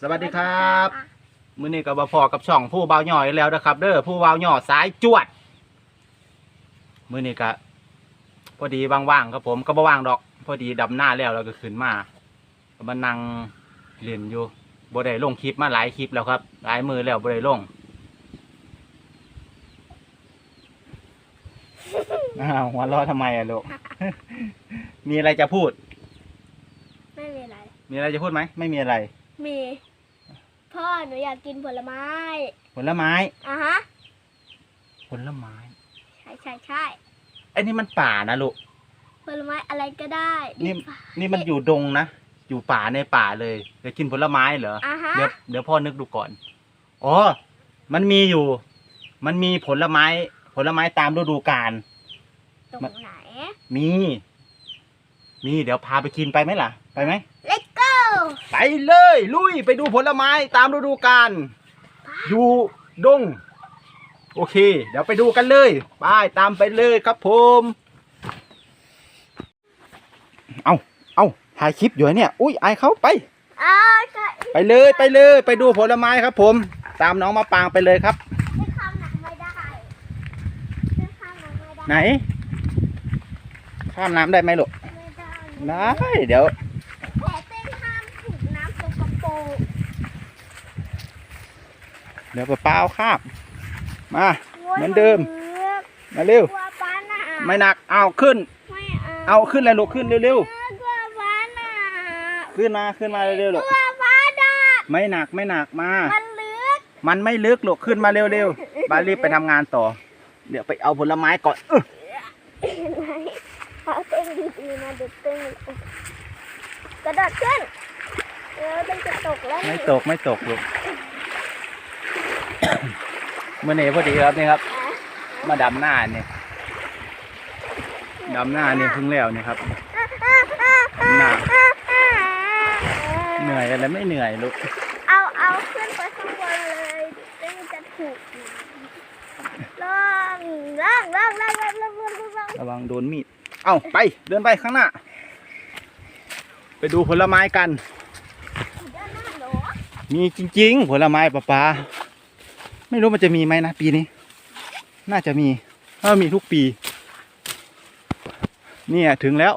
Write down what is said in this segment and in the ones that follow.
สวัสดีครับมื้อนี้ก็บ่พอกับช่องผู้บ่าวหย่อยแล้วนะครับ เด้อผู้บ่าวหย่อสายจวดมื้อนี้ก็พอดีว่างๆครับผมก็บ่ว่างดอก พอดีดำหน้าแล้วเราก็ขึ้นมาก็มานั่งเล่นอยู่บ่ได้ลงคลิปมาหลายคลิปแล้วครับ หลายมือแล้วบ่ได้ลงอ้าวหัวเร้อทำไมอะลูก มีอะไรจะพูด ไม่มีอะไร มีอะไรจะพูดไหม ไม่มีอะไร มี พ่อหนูอยากกินผลไม้ ผลไม้อะฮะ ผลไม้ใช่ใช่ใช่ไอ้นี่มันป่านะลูก ผลไม้อะไรก็ได้นี่ นี่มันอยู่ดงนะ อยู่ป่าในป่าเลยจะกินผลไม้เหรอ อะฮะ เดี๋ยวเดี๋ยวพ่อนึกดูก่อน อ๋อ มันมีอยู่ มันมีผลไม้ ผลไม้ตามฤดูกาล ตรงไหน มี มี เดี๋ยวพาไปกินไปไหมล่ะ ไปไหม Let's go ไปเลยลุยไปดูผลไม้ตามฤดูกาลอยู่ดง โอเค เดี๋ยวไปดูกันเลยไปตามไปเลยครับผม เอาเอาถ่ายคลิปอยู่เนี่ย อุ้ยไอายเขาไปอ้าวใช่ไปเลยไปเลยไปดูผลไม้ครับผม ตามน้องมาปางไปเลยครับไม่ข้ามหนังไม่ได้ไม่ข้ามหนังไม่ได้ไหน ข้ามน้ำได้ไหมลูกไม่ได้ได้ เดี๋ยว แต่เต้นห้ามถูกน้ำตกกระโปรง เดี๋ยวป้าเอาข้ามมาเหมือนเดิม มาเร็วกลัวป้าน่ะไม่หนักเอาขึ้นไม่เอาขึ้นเลยลูกขึ้นเร็วกลัวป้าน่ะๆขึ้นมาขึ้นมาเร็วๆกลูกลัวป้าน่ะไม่หนักไม่หนักมามันลึกมันไม่ลึกลูกขึ้นมาเร็วๆบารีบไปทำงานต่อ เดี๋ยวไปเอาผลไม้ก่อนอื้อเห็นไหมเอาเต้นดีๆนะเด็กเต้นกระโดดขึ้นเออมันจะตกแล้ว ไม่ตกไม่ตกลูก เมื่อไหร่พอดีครับนี่ครับ มาดำหน้าเนี่ยดำหน้าเนี่ยพึ่งแล้วเนี่ยครับหน้าเหนื่อยอะไรไม่เหนื่อยลูกเอาเอาขึ้นไปข้างบนเลยไม่จะถูกล่องล่องล่องล่องล่องล่องล่องระวังโดนมีดเอาไปเดินไปข้างหน้า ไปดูผลไม้กัน มีจริง ๆ ผลไม้ป้าป้า ไม่รู้มันจะมีไหมนะปีนี้ น่าจะมีถ้ามีทุกปี เนี่ยถึงแล้ว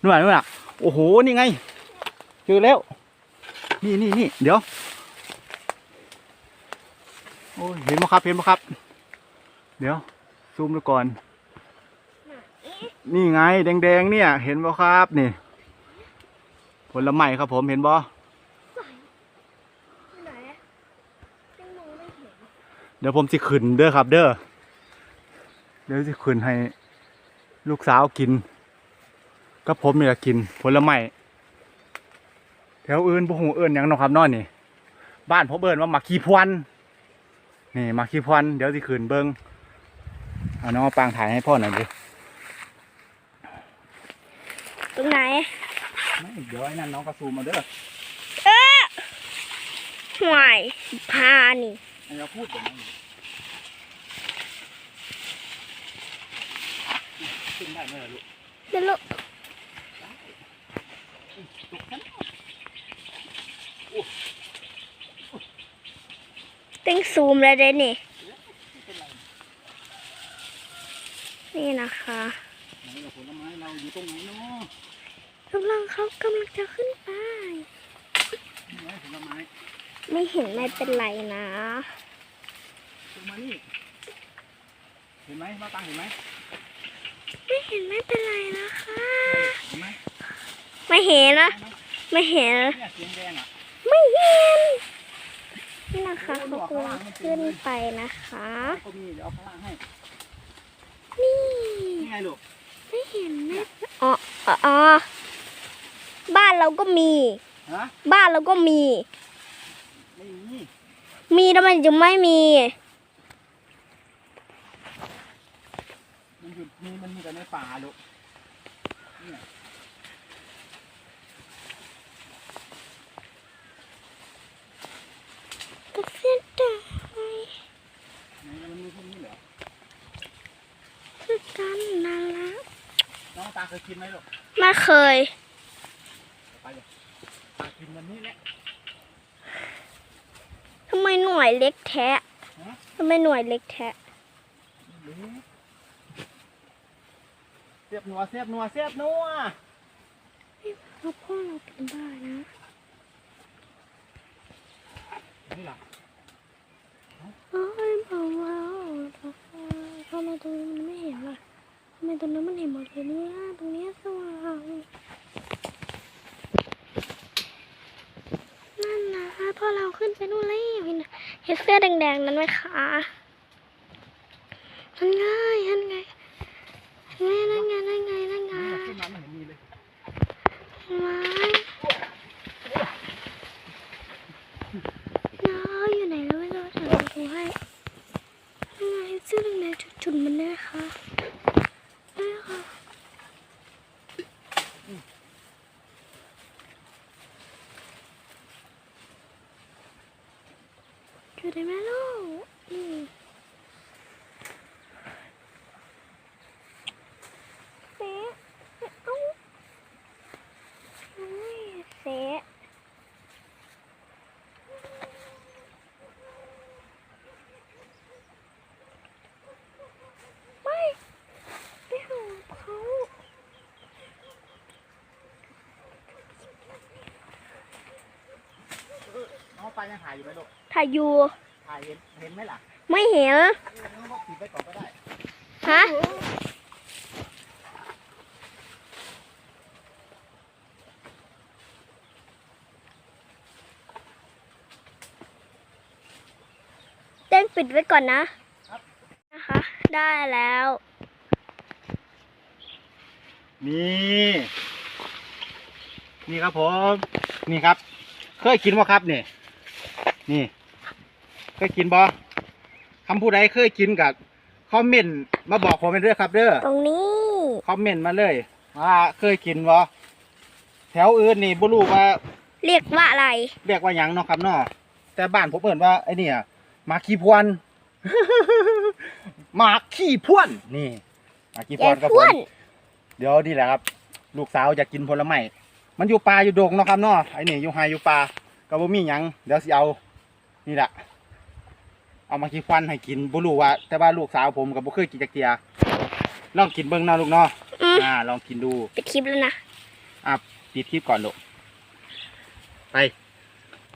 นู่นน่ะนู่นน่ะโอ้โหนี่ไงเจอแล้ว นี่นี่นี่เดี๋ยวโอ้เห็นไหมครับเห็นไหมครับ เดี๋ยวซูมดูก่อน นี่ไงแดงๆเนี่ย เห็นบ่ครับนี่ผลไม้ครับผมเห็นบ่ ไหนอะเต้นมองไม่เห็น เดี๋ยวผมสิขึ้นเด้อครับ เด้อเดี๋ยวสิขึ้นให้ลูกสาวกินก็ผมนี่แหละกินผลไม้แถวอื่นบ่ฮู้เอิ้นหยังเนาะครับเนอนนี่ บ้านผมเอิ้นว่าหมักขี้พวนนี่หมักขี้พวนเดี๋ยวสิขึ้นเบิ่งเอาน้องมาปางถ่ายให้พ่อหน่อยดิตรงไหนไม่เดี๋ยวไอ้นั่นน้องก็ซูมมาเด้อห่วยพานี่ให้ เราพูดแบบนั้ขึ้นได้ไหมล่ะลูกเดี๋ยวลูกเต้งซูมเลยเด้นี่นี่นะคะไหนล่ะผลไม้เราอยู่ตรงไหนเนาะกำลังเขากำลังจะขึ้นไปผลไม้ ไม่เห็นไม่เป็นไรนะลงมานี่เห็นไหมมาตังเห็นไหมไม่เห็นไม่เป็นไรนะคะ เห็นไหมไม่เห็นนะ ไม่เห็น เนี่ยเสียงแดงอะไม่เห็น นี่นะคะเขากำลังขึ้นไปนะคะ ก็มีเดี๋ยวเอาข้างล่างให้นี่ นี่ไงลูกไม่เห็นไม่อ๋ออ๋ออ๋อบ้านเราก็มี ฮะบ้านเราก็มีไม่มี มีทำไมจึงไม่มีมันอยู่มีมันมีแต่ในป่าลูกเนี่ยก็เสียดายไหนมันมีพวกนี้เหรอคือกันนั่นละน้องตาเคยกินไหมลูกไม่เคย ไปเลยตากินวันนี้แหละทำไม หน่วยเล็กแทะทำไมหน่วยเล็กแทะเสียบนัวเสียบนัวเสียบนัวเราพ่อเราเป็นบ้านะนี่ล่ะ เอ้ยเบาๆทำไมตรงนี้มันไม่เห็นล่ะทำไมตรงนั้นมันเห็นหมดเลยเนี่ยตรงเนี้ยสว่างนั่นนะพ่อเราขึ้นไปนู่นแล้วเห็น เห็นเสื้อแดงๆนั้นไหมคะนั่นไงนั่นไงนั่นไงนั่นไงนั่นไงนั่นไง ขึ้นมาไม่เห็นมีเลย เห็นไหมน้าอยู่ไหนแล้วไม่รู้ฉันดูให้นั่นไงเสื้อแดงๆจุดๆมันเนี่ยค่ะนี่ค่ะ อยู่ได้ไหมลูกเสียเอ้าอุ้ยเสียไม่ไปหาเขาน้องปลายังถ่ายอยู่ไหมลูก ถ่ายอยู่ ถ่ายเห็นเห็นไหมล่ะไม่เห็นน้องก็ปิดไปก่อนก็ได้ ฮะ เต้นปิดไว้ก่อนนะนะคะ ได้แล้ว นี่ นี่ครับผม นี่ครับ เคยกินบ่ครับนี่นี่เค ยกินบ่คำพูดใดเคยกินกับคอมเมนต์มาบอกผมเป็นเด้อครับเด้อตรงนี้คอมเมนต์มาเลยว่าเคยกินบ่แถวอื่นนี่บ่รู้ว่า เรียกว่าอะไร เรียกว่าหยังเนาะครับเนาะแต่บ้านผมเอิ้นว่าไอ้เนี่ยหมากขี้พวนหมากขี้พวนนี่หมากขี้พแกวนครับผพ่วมนเดี๋ยวนี่แหละครับ ลูกสาวจะกินผลไม้มันอยู่ป่าอยู่ดงเนาะครับเนาะไอ้นี่อยู่ไฮอยู่ป่าก็บ่มีหยังเดี๋ยวสิเอานี่แหละ เอามาขี้ควันให้กินบ่รู้ว่า แต่ว่าลูกสาวผมก็บ่เคยกินจักเทียลองกินเบิ่งเนาะลูกเนาะอืมอ่า ลองกินดู ปิดคลิปแล้วนะ อะปิดคลิปก่อนลูกไป